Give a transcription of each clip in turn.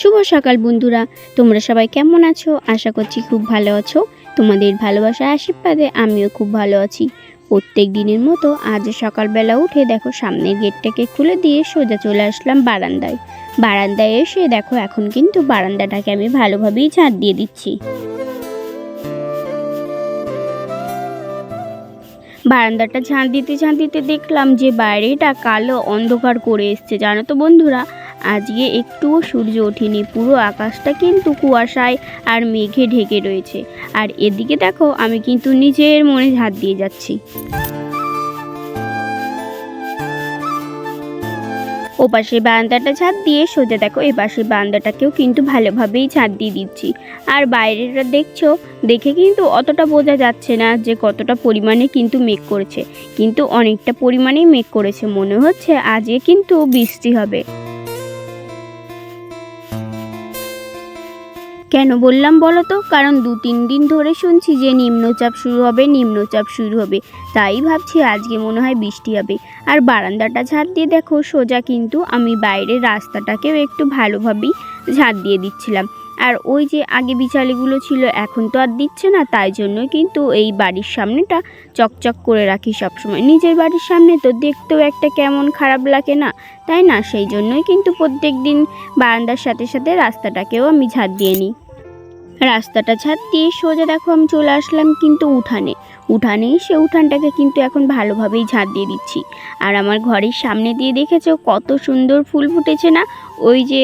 শুভ সকাল বন্ধুরা। তোমরা সবাই কেমন আছো? আশা করছি খুব ভালো আছো। তোমাদের ভালোবাসা আশীর্বাদে আমিও খুব ভালো আছি। প্রত্যেক দিনের মতো আজ সকালবেলা উঠে দেখো সামনের গেটটাকে খুলে দিয়ে সোজা চলে আসলাম বারান্দায়। বারান্দায় এসে দেখো এখন কিন্তু বারান্দাটাকে আমি ভালোভাবেই ঝাঁট দিয়ে দিচ্ছি। বারান্দাটা ঝাঁট দিতে ঝাঁট দিতে দেখলাম যে বাইরেটা কালো অন্ধকার করে এসছে। জানো তো বন্ধুরা আজকে একটুও সূর্য ওঠেনি, পুরো আকাশটা কিন্তু কুয়াশায় আর মেঘে ঢেকে রয়েছে। আর এদিকে দেখো, আমি কিন্তু নিজের মনে হাত দিয়ে যাচ্ছি। ও পাশে বারান্দাটা ছাদ দিয়ে সোজা দেখো এ পাশে বারান্দাটাকেও কিন্তু ভালোভাবেই ছাদ দিয়ে দিচ্ছি। আর বাইরেটা দেখছ, দেখে কিন্তু অতটা বোঝা যাচ্ছে না যে কতটা পরিমাণে কিন্তু মেঘ করেছে। কিন্তু অনেকটা পরিমাণেই মেঘ করেছে, মনে হচ্ছে আজকে কিন্তু বৃষ্টি হবে। কেন বললাম বলো তো? কারণ দু তিন দিন ধরে শুনছি যে নিম্নচাপ শুরু হবে, নিম্নচাপ শুরু হবে। তাই ভাবছি আজকে মনে হয় বৃষ্টি হবে। আর বারান্দাটা ঝাড় দিয়ে দেখো, সোজা কিন্তু আমি বাইরের রাস্তাটাকেও একটু ভালোভাবেই ঝাড় দিয়ে দিচ্ছিলাম। আর ওই যে আগে বিচালিগুলো ছিল, এখন তো আর দিচ্ছে না, তাই জন্য কিন্তু এই বাড়ির সামনেটা চকচক করে রাখি সবসময়। নিজের বাড়ির সামনে তো দেখতেও একটা কেমন খারাপ লাগে না, তাই না? সেই জন্যই কিন্তু প্রত্যেক দিন বারান্দার সাথে সাথে রাস্তাটাকেও আমি ঝাঁট দিয়ে নিই। রাস্তাটা ছাড় দিয়ে সোজা দেখো আমি চলে আসলাম কিন্তু উঠানে। উঠানে সে উঠানটাকে কিন্তু এখন ভালোভাবেই ঝাঁট দিয়ে দিচ্ছি। আর আমার ঘরের সামনে দিয়ে দেখেছ কত সুন্দর ফুল ফুটেছে না? ওই যে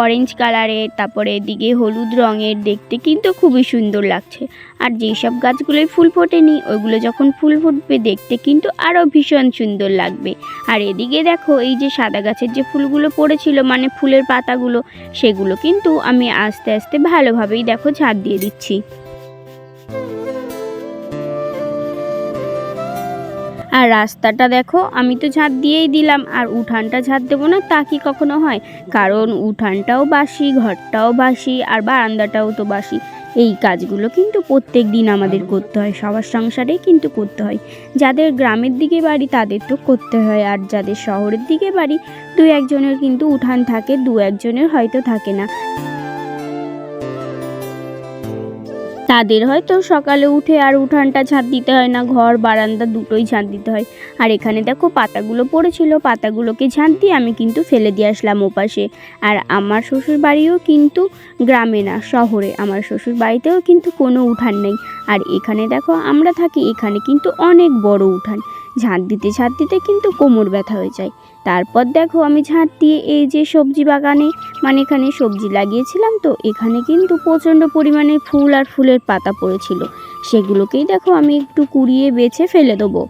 অরেঞ্জ কালারের তারপরে এদিকে হলুদ রঙের দেখতে কিন্তু খুবই সুন্দর লাগছে। আর যেই সব গাছগুলোয় ফুল ফোটেনি, ওইগুলো যখন ফুল ফুটবে দেখতে কিন্তু আরও ভীষণ সুন্দর লাগবে। আর এদিকে দেখো, এই যে সাদা গাছের যে ফুলগুলো পড়েছিল মানে ফুলের পাতাগুলো, সেগুলো কিন্তু আমি আস্তে আস্তে ভালোভাবেই দেখো ঝাড় দিয়ে দিচ্ছি। আর রাস্তাটা দেখো, আমি তো ঝাঁট দিয়েই দিলাম, আর উঠানটা ঝাঁট দেবো না তা কি কখনো হয়? কারণ উঠানটাও বাসি, ঘরটাও বাসি, আর বারান্দাটাও তো বাসি। এই কাজগুলো কিন্তু প্রত্যেক দিন আমাদের করতে হয়, সবার সংসারেই কিন্তু করতে হয়। যাদের গ্রামের দিকে বাড়ি, তাদের তো করতে হয়, আর যাদের শহরের দিকে বাড়ি, দু একজনের কিন্তু উঠান থাকে, দু একজনের হয়তো থাকে না। তাদের হয়তো সকালে উঠে আর উঠানটা ঝাঁট দিতে হয় না, ঘর, বারান্দা দুটোই ঝাঁট দিতে হয়। আর এখানে দেখো পাতাগুলো পড়েছিল, পাতাগুলোকে ঝাঁট দিয়ে আমি কিন্তু ফেলে দিয়ে আসলাম ওপাশে। আর আমার শ্বশুর বাড়িও কিন্তু গ্রামে না, শহরে। আমার শ্বশুর বাড়িতেও কিন্তু কোনো উঠান নেই। আর এখানে দেখো আমরা থাকি, এখানে কিন্তু অনেক বড় উঠান। ঝাঁট দিতে ঝাঁট দিতে কিন্তু কোমর ব্যথা হয়ে যায়। তারপর দেখো আমি ঝাঁট দিয়ে এই যে সবজি বাগানে মানে এখানে সবজি লাগিয়েছিলাম তো, এখানে কিন্তু প্রচণ্ড পরিমাণে ফুল আর ফুলের পাতা পড়েছিল। সেগুলোকেই দেখো আমি একটু কুড়িয়ে বেছে ফেলে দেবো।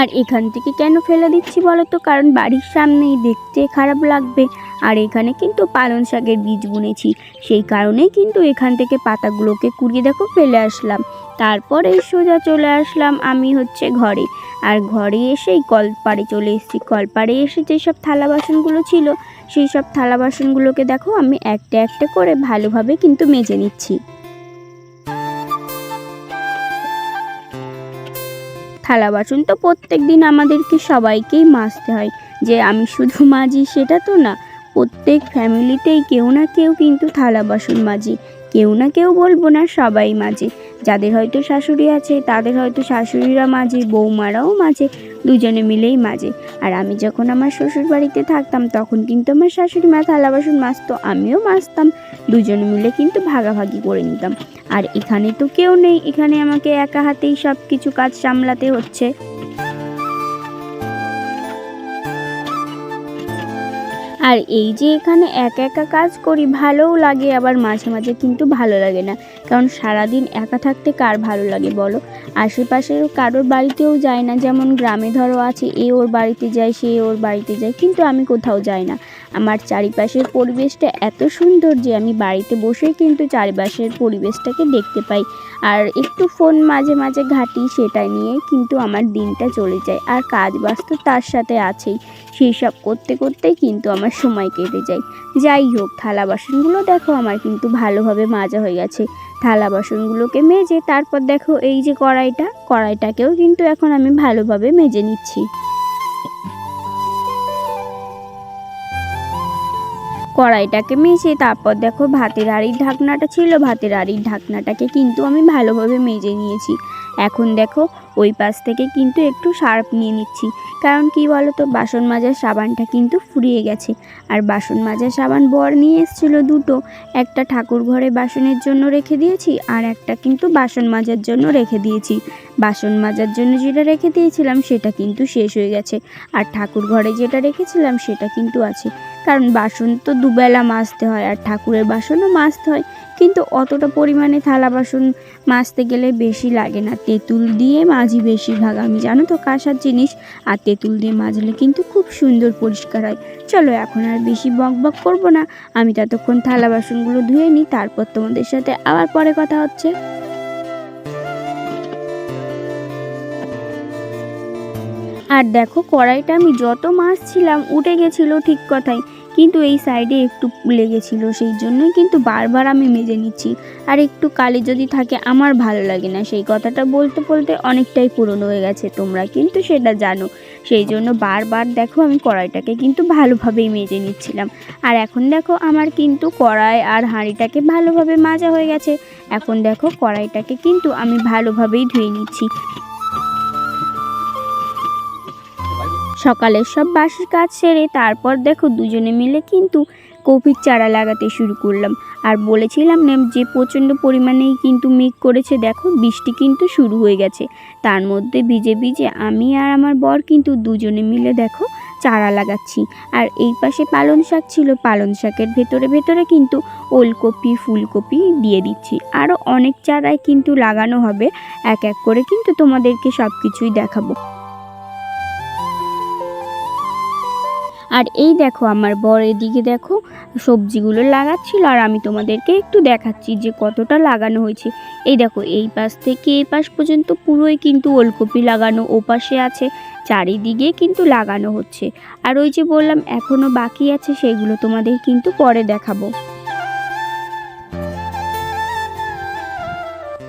আর এখান থেকে কেন ফেলে দিচ্ছি বলো তো? কারণ বাড়ির সামনেই দেখতে খারাপ লাগবে। আর এখানে কিন্তু পালং শাকের বীজ বুনেছি। সেই কারণেই কিন্তু এখান থেকে পাতাগুলোকে কুড়িয়ে দেখো ফেলে আসলাম। তারপরে সোজা চলে আসলাম আমি হচ্ছে ঘরে। আর ঘরে এসেই কলপাড়ে চলে এসেছি। কলপাড়ে এসে যেসব থালা বাসনগুলো ছিল, সেই সব থালা বাসনগুলোকে দেখো আমি একটা একটা করে ভালোভাবে কিন্তু মেজে নিচ্ছি। থালা বাসন তো প্রত্যেক দিন আমাদেরকে সবাইকেই মাজতে হয়। যে আমি শুধু মাজি সেটা তো না প্রত্যেক ফ্যামিলিতেই কেউ না কেউ কিন্তু থালা বাসন মাজে। কেউ না কেউ বলব না সবাই মাঝে যাদের হয়তো শাশুড়ি আছে, তাদের হয়তো শাশুড়িরা মাঝে বৌমারাও মাঝে দুজনে মিলেই মাঝে আর আমি যখন আমার শ্বশুর বাড়িতে থাকতাম, তখন কিন্তু আমার শাশুড়ি মা থালা বাসন মাজতো, আমিও মাজতাম। দুজনে মিলে কিন্তু ভাগাভাগি করে নিতাম। আর এখানে তো কেউ নেই, এখানে আমাকে একা হাতেই সব কিছু কাজ সামলাতে হচ্ছে। আর এই যে এখানে একা একা কাজ করি, ভালোও লাগে, আবার মাঝে মাঝে কিন্তু ভালো লাগে না। কারণ সারাদিন একা থাকতে কার ভালো লাগে বলো? আশেপাশের কারোর বাড়িতেও যায় না, যেমন গ্রামে ধরো আছে, এ ওর বাড়িতে যায়, সে ওর বাড়িতে যায়, কিন্তু আমি কোথাও যাই না। আমার চারিপাশের পরিবেশটা এত সুন্দর যে আমি বাড়িতে বসেই কিন্তু চারিপাশের পরিবেশটাকে দেখতে পাই। আর একটু ফোন মাঝে মাঝে ঘাঁটি সেটা নিয়ে কিন্তু আমার দিনটা চলে যায়। আর কাজ বাজ তো তার সাথে আছেই। সেই সব করতে করতেই কিন্তু আমার সময় কেটে যায়। যাই হোক, থালা বাসনগুলো দেখো আমার কিন্তু ভালোভাবে মাজা হয়ে গেছে। থালা বাসনগুলোকে মেজে তারপর দেখো এই যে কড়াইটা, কড়াইটাকেও কিন্তু এখন আমি ভালোভাবে মেজে নিচ্ছি। কড়াইটাকে মেজে তারপর দেখো ভাতের হাঁড়ির ঢাকনাটা ছিল, ভাতের হাঁড়ির ঢাকনাটাকে কিন্তু আমি ভালোভাবে মেজে নিয়েছি। এখন দেখো ওই পাশ থেকে কিন্তু একটু সার্ফ নিয়ে নিচ্ছি। কারণ কি বলো তো বাসন মাজার সাবানটা কিন্তু ফুরিয়ে গেছে। আর বাসন মাজার সাবান বর নিয়ে এসেছিল দুটো। একটা ঠাকুর ঘরে বাসনের জন্য রেখে দিয়েছি, আর একটা কিন্তু বাসন মাজার জন্য রেখে দিয়েছি। বাসন মাজার জন্য যেটা রেখে দিয়েছিলাম, সেটা কিন্তু শেষ হয়ে গেছে। আর ঠাকুর ঘরে যেটা রেখেছিলাম, সেটা কিন্তু আছে। কারণ বাসন তো দুবেলা মাজতে হয়, আর ঠাকুরের বাসনও মাজতে হয়। কিন্তু অতটা পরিমাণে থালা বাসন মাজতে গেলে বেশি লাগে না। তেঁতুল দিয়ে মাজি বেশিরভাগ, আমি জানো তো কাঁসার জিনিস? আর তেঁতুল দিয়ে মাজলে কিন্তু খুব সুন্দর পরিষ্কার হয়। চলো এখন আর বেশি বক বক করব না। আমি ততক্ষণ থালা বাসনগুলো ধুয়ে নিই, তারপর তোমাদের সাথে আবার পরে কথা হচ্ছে। আর দেখো, কড়াইটা আমি যত মাছ ছিলাম, উঠে গেছিল ঠিক কথাই। কিন্তু এই সাইডে একটু লেগেছিল, সেই জন্যই কিন্তু বারবার আমি মেজে নিচ্ছি। আর একটু কালি যদি থাকে, আমার ভালো লাগে না। সেই কথাটা বলতে বলতে অনেকটাই পুরনো হয়ে গেছে, তোমরা কিন্তু সেটা জানো। সেই জন্য বারবার দেখো, আমি কড়াইটাকে কিন্তু ভালোভাবেই মেজে নিচ্ছিলাম। আর এখন দেখো, আমার কিন্তু কড়াই আর হাঁড়িটাকে ভালোভাবে মাজা হয়ে গেছে। এখন দেখো, কড়াইটাকে কিন্তু আমি ভালোভাবেই ধুয়ে নিচ্ছি। সকালের সব বাসি কাজ সেরে তারপর দেখো দুজনে মিলে কিন্তু কপির চারা লাগাতে শুরু করলাম। আর বলেছিলাম না যে প্রচণ্ড পরিমাণেই কিন্তু মেঘ করেছে, দেখো বৃষ্টি কিন্তু শুরু হয়ে গেছে। তার মধ্যে ভিজে ভিজে আমি আর আমার বর কিন্তু দুজনে মিলে দেখো চারা লাগাচ্ছি। আর এই পাশে পালং শাক ছিল, পালং শাকের ভেতরে ভেতরে কিন্তু ওলকপি, ফুলকপি দিয়ে দিচ্ছি। আরও অনেক চারাই কিন্তু লাগানো হবে, এক এক করে কিন্তু তোমাদেরকে সব কিছুই দেখাবো। আর এই দেখো আমার বর এদিকে দেখো সবজিগুলো লাগাচ্ছিল আর আমি তোমাদেরকে একটু দেখাচ্ছি যে কতটা লাগানো হয়েছে। এই দেখো, এই পাশ থেকে এই পাশ পর্যন্ত পুরোই কিন্তু ওলকপি লাগানো ও পাশে আছে, চারিদিকে কিন্তু লাগানো হচ্ছে। আর ওই যে বললাম এখনও বাকি আছে, সেগুলো তোমাদের কিন্তু পরে দেখাবো।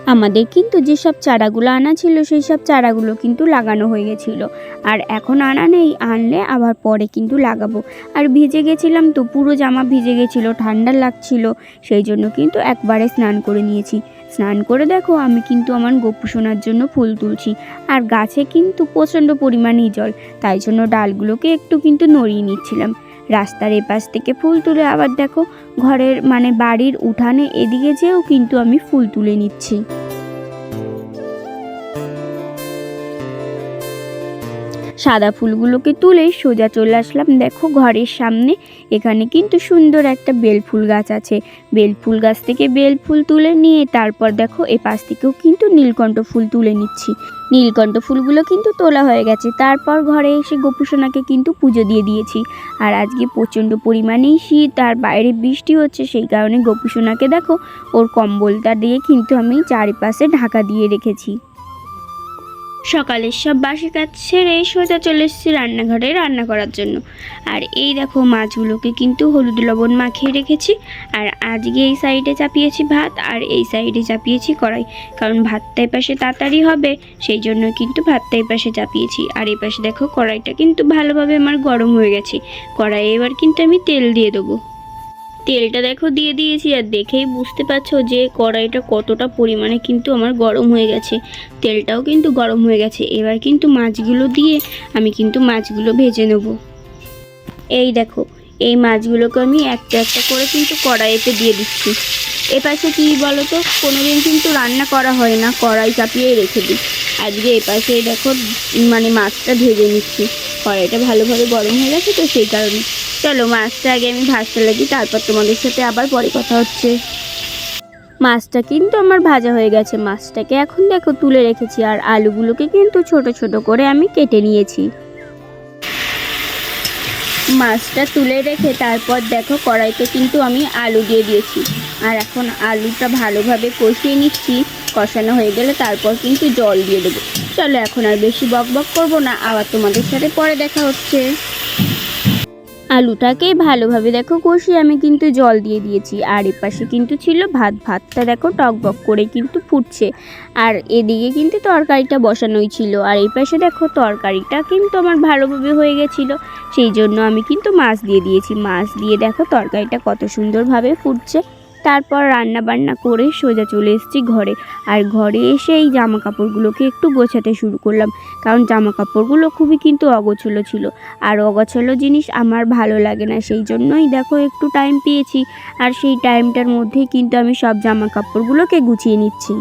আমাদের কিন্তু যেসব চারাগুলো আনা ছিল, সেই সব চারাগুলো কিন্তু লাগানো হয়ে গেছিল। আর এখন আনা নেই, আনলে আবার পরে কিন্তু লাগাবো। আর ভিজে গেছিলাম তো, পুরো জামা ভিজে গেছিল, ঠান্ডা লাগছিল, সেই জন্য কিন্তু একবারে স্নান করে নিয়েছি। স্নান করে দেখো, আমি কিন্তু আমার গপু জন্য ফুল তুলছি। আর গাছে কিন্তু প্রচণ্ড পরিমাণেই জল, তাই জন্য ডালগুলোকে একটু কিন্তু নড়িয়ে নিচ্ছিলাম। রাস্তার এপাশ থেকে ফুল তুলে আবার দেখো, ঘরের মানে বাড়ির উঠানে এদিকে যেও কিন্তু আমি ফুল তুলে নিচ্ছি। সাদা ফুলগুলোকে তুলে সোজা চলে আসলাম। দেখো ঘরের সামনে, এখানে কিন্তু সুন্দর একটা বেল ফুল গাছ আছে। বেল ফুল গাছ থেকে বেল ফুল তুলে নিয়ে তারপর দেখো এ পাশ থেকেও কিন্তু নীলকণ্ঠ ফুল তুলে নিচ্ছি। নীলকণ্ঠ ফুলগুলো কিন্তু তোলা হয়ে গেছে। তারপর ঘরে এসে গোপুসোনাকে কিন্তু পুজো দিয়ে দিয়েছি। আর আজকে প্রচণ্ড পরিমাণেই শীত, আর বাইরে বৃষ্টি হচ্ছে, সেই কারণে গোপুসোনাকে দেখো ওর কম্বলটা দিয়ে কিন্তু আমি চারিপাশে ঢাকা দিয়ে রেখেছি। সকালের সব বাসি কাজ সেরে সোজা চলে এসেছি রান্নাঘরে রান্না করার জন্য। আর এই দেখো মাছগুলোকে কিন্তু হলুদ লবণ মাখিয়ে রেখেছি, আর আজকে এই সাইডে চাপিয়েছি ভাত, আর এই সাইডে চাপিয়েছি কড়াই। কারণ ভাতটা পাশে তাড়াতাড়ি হবে, সেই জন্য কিন্তু ভাতটা পাশে চাপিয়েছি। আর এই পাশে দেখো কড়াইটা কিন্তু ভালোভাবে আমার গরম হয়ে গেছে। কড়াইয়ে এবার কিন্তু আমি তেল দিয়ে দেবো। তেলটা দেখো দিয়ে দিয়েছি আর দেখেই বুঝতে পারছ যে কড়াইটা কতটা পরিমাণে কিন্তু আমার গরম হয়ে গেছে। তেলটাও কিন্তু গরম হয়ে গেছে। এবার কিন্তু মাছগুলো দিয়ে আমি কিন্তু মাছগুলো ভেজে নেব। এই দেখো, এই মাছগুলোকে আমি একটা একটা করে কিন্তু কড়াইতে দিয়ে দিচ্ছি। এ পাশে কী বলো তো কোনো দিন কিন্তু রান্না করা হয় না, কড়াই চাপিয়েই রেখে দিই। আজকে এ পাশে দেখো মানে মাছটা ভেজে নিচ্ছি। কড়াইটা ভালোভাবে গরম হয়ে গেছে তো সেই কারণে। চলো, মাছটা আগে আমি ভাজতে লাগি, তারপর তোমাদের সাথে আবার পরে কথা হচ্ছে। মাছটা কিন্তু আমার ভাজা হয়ে গেছে। মাছটাকে এখন দেখো তুলে রেখেছি, আর আলুগুলোকে কিন্তু ছোট ছোট করে আমি কেটে নিয়েছি। মাছটা তুলে রেখে তারপর দেখো, কড়াইতে কিন্তু আমি আলু দিয়ে দিয়েছি। আর এখন আলুটা ভালোভাবে কষিয়ে নিচ্ছি। কষানো হয়ে গেলে তারপর কিন্তু জল দিয়ে দেবো। চলো, এখন আর বেশি বক বক করব না। আবার তোমাদের সাথে পরে দেখা হচ্ছে। আলুটাকে ভালোভাবে দেখো কষি আমি কিন্তু জল দিয়ে দিয়েছি। আর এপাশে কিন্তু ছিল ভাত। ভাতটা দেখো টকবক করে কিন্তু ফুটছে। আর এদিকে কিন্তু তরকারিটা বসানোই ছিল। আর এই পাশে দেখো তরকারিটা কিন্তু আমার ভালোভাবে হয়ে গেছিল। সেই জন্য আমি কিন্তু মাছ দিয়ে দিয়েছি। মাছ দিয়ে দেখো তরকারিটা কত সুন্দরভাবে ফুটছে। তারপর রান্না বান্না করে সোজা চলে এসেছি ঘরে। আর ঘরে এসে এই জামা কাপড়গুলোকে একটু গোছাতে শুরু করলাম। কারণ জামা কাপড়গুলো খুবই কিন্তু অগোছলো ছিল। আর অগোছলো জিনিস আমার ভালো লাগে না। সেই জন্যই দেখো একটু টাইম পেয়েছি। আর সেই টাইমটার মধ্যেই কিন্তু আমি সব জামা কাপড়গুলোকে গুছিয়ে নিচ্ছি।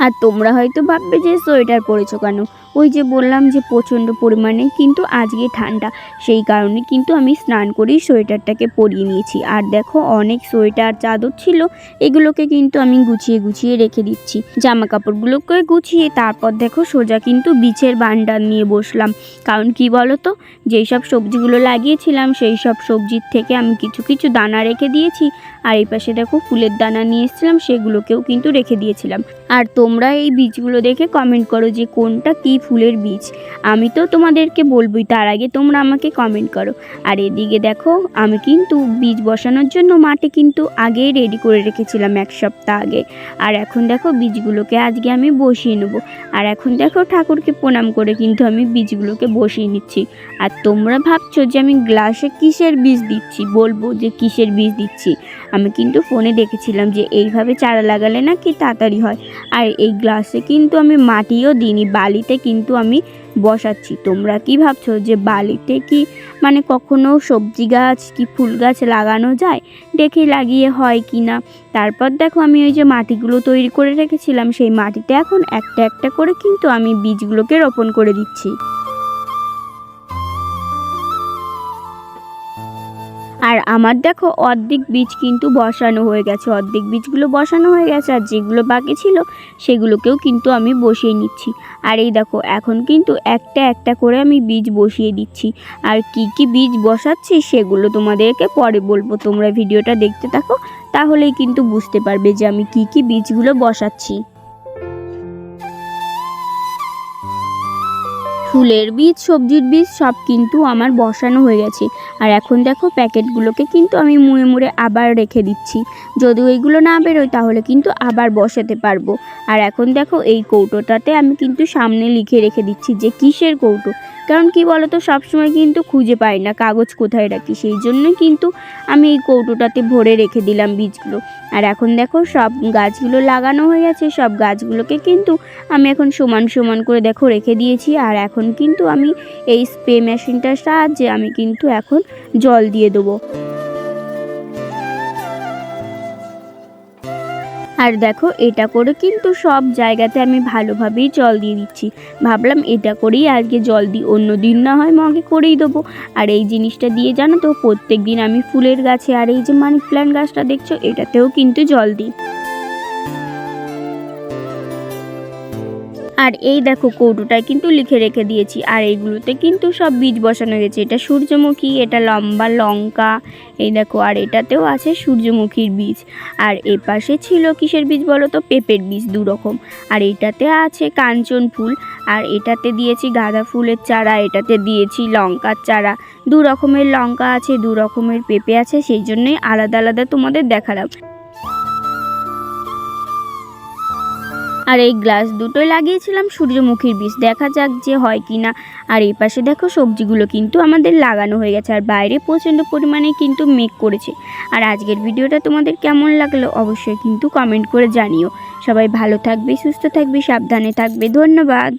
আর তোমরা হয়তো ভাববে যে সোয়েটার পরেছো কেন? ওই যে বললাম যে প্রচণ্ড পরিমাণে কিন্তু আজকে ঠান্ডা, সেই কারণে কিন্তু আমি স্নান করেই সোয়েটারটাকে পরিয়ে নিয়েছি। আর দেখো অনেক সোয়েটার, চাদর ছিল, এগুলোকে কিন্তু আমি গুছিয়ে গুছিয়ে রেখে দিচ্ছি। জামা কাপড়গুলোকে গুছিয়ে তারপর দেখো সোজা কিন্তু বিছের বান্ডার নিয়ে বসলাম। কারণ কি বলো তো যেই সব সবজিগুলো লাগিয়েছিলাম, সেই সব সবজির থেকে আমি কিছু কিছু দানা রেখে দিয়েছি। আর এই পাশে দেখো ফুলের দানা নিয়ে এসেছিলাম, সেগুলোকেও কিন্তু রেখে দিয়েছিলাম। আর তোমরা এই বীজগুলো দেখে কমেন্ট করো যে কোনটা কি ফুলের বীজ। আমি তো তোমাদেরকে বলবোই, তার আগে তোমরা আমাকে কমেন্ট করো। আর এদিকে দেখো, আমি কিন্তু বীজ বসানোর জন্য মাটি কিন্তু আগেই রেডি করে রেখেছিলাম এক সপ্তাহ আগে। আর এখন দেখো, বীজগুলোকে আজকে আমি বসিয়ে নেব। আর এখন দেখো, ঠাকুরকে প্রণাম করে কিন্তু আমি বীজগুলোকে বসিয়ে নিচ্ছি। আর তোমরা ভাবছ যে আমি গ্লাসে কিসের বীজ দিচ্ছি? বলব যে কিসের বীজ দিচ্ছি? আমি কিন্তু ফোনে দেখেছিলাম যে এইভাবে চারা লাগালে নাকি তাড়াতাড়ি হয়। আর এই গ্লাসে কিন্তু আমি মাটিও দিইনি, বালিতে কিন্তু আমি বসাচ্ছি। তোমরা কি ভাবছ যে বালিতে কি মানে কখনো সবজি গাছ কি ফুল গাছ লাগানো যায়? দেখে লাগিয়ে হয় কি না? তারপর দেখো আমি ওই যে মাটিগুলো তৈরি করে রেখেছিলাম, সেই মাটিতে এখন একটা একটা করে কিন্তু আমি বীজগুলোকে রোপণ করে দিচ্ছি। আর আমার দেখো অর্ধেক বীজ কিন্তু বসানো হয়ে গেছে, অর্ধেক বীজগুলো বসানো হয়ে গেছে আর যেগুলো বাকি ছিল সেগুলোকেও কিন্তু আমি বসিয়ে নিচ্ছি। আর এই দেখো, এখন কিন্তু একটা একটা করে আমি বীজ বসিয়ে দিচ্ছি। আর কি কি বীজ বসাচ্ছি সেগুলো তোমাদেরকে পরে বলব। তোমরা ভিডিওটা দেখতে থাকো, তাহলেই কিন্তু বুঝতে পারবে যে আমি কি কি বীজগুলো বসাচ্ছি। ফুলের বীজ, সবজির বীজ সব কিন্তু আমার বসানো হয়ে গেছে। আর এখন দেখো প্যাকেটগুলোকে কিন্তু আমি মুড়ে মুড়ে আবার রেখে দিচ্ছি। যদি ওইগুলো না বেরোয় তাহলে কিন্তু আবার বসাতে পারব। আর এখন দেখো এই কৌটোটাতে আমি কিন্তু সামনে লিখে রেখে দিচ্ছি যে কিসের কৌটো? কারণ কি বলতো, সবসময় কিন্তু খুঁজে পাই না কাগজ কোথায় রাখি। সেই জন্য কিন্তু আমি এই কৌটোটাতে ভরে রেখে দিলাম বীজগুলো। আর এখন দেখো, সব গাছগুলো লাগানো হয়ে গেছে, সব গাছগুলোকে কিন্তু আমি এখন সমান সমান করে দেখো রেখে দিয়েছি। আর এখন কিন্তু আমি এই স্প্রে মেশিনটার সাহায্যে আমি কিন্তু এখন জল দিয়ে দেবো। আর দেখো, এটা করে কিন্তু সব জায়গাতে আমি ভালোভাবেই জল দিয়ে দিচ্ছি। ভাবলাম এটা করেই আজকে জল দিই, অন্য দিন না হয় মগে করেই দেবো। আর এই জিনিসটা দিয়ে জানো তো প্রত্যেক দিন আমি ফুলের গাছে আর এই যে মানি প্ল্যান্ট গাছটা দেখছ, এটাতেও কিন্তু জল দিই। আর এই দেখো কৌটোটায় কিন্তু লিখে রেখে দিয়েছি। আর এইগুলোতে কিন্তু সব বীজ বসানো হয়েছে। এটা সূর্যমুখী, এটা লম্বা লঙ্কা, এই দেখো, আর এটাতেও আছে সূর্যমুখীর বীজ। আর এ পাশে ছিল কিসের বীজ বলো তো? পেঁপের বীজ দু রকম আর এটাতে আছে কাঞ্চন ফুল। আর এটাতে দিয়েছি গাঁদা ফুলের চারা, এটাতে দিয়েছি লঙ্কার চারা। দু রকমের লঙ্কা আছে দু রকমের পেঁপে আছে, সেই জন্যই আলাদা আলাদা তোমাদের দেখালাম। আর এই গ্লাস দুটোই লাগিয়েছিলাম সূর্যমুখীর বীজ। দেখা যাক যে হয় কি না আর এই পাশে দেখো সবজিগুলো কিন্তু আমাদের লাগানো হয়ে গেছে। আর বাইরে প্রচণ্ড পরিমাণে কিন্তু মেক করেছে। আর আজকের ভিডিওটা তোমাদের কেমন লাগল অবশ্যই কিন্তু কমেন্ট করে জানিও। সবাই ভালো থাকবে, সুস্থ থাকবে, সাবধানে থাকবে। ধন্যবাদ।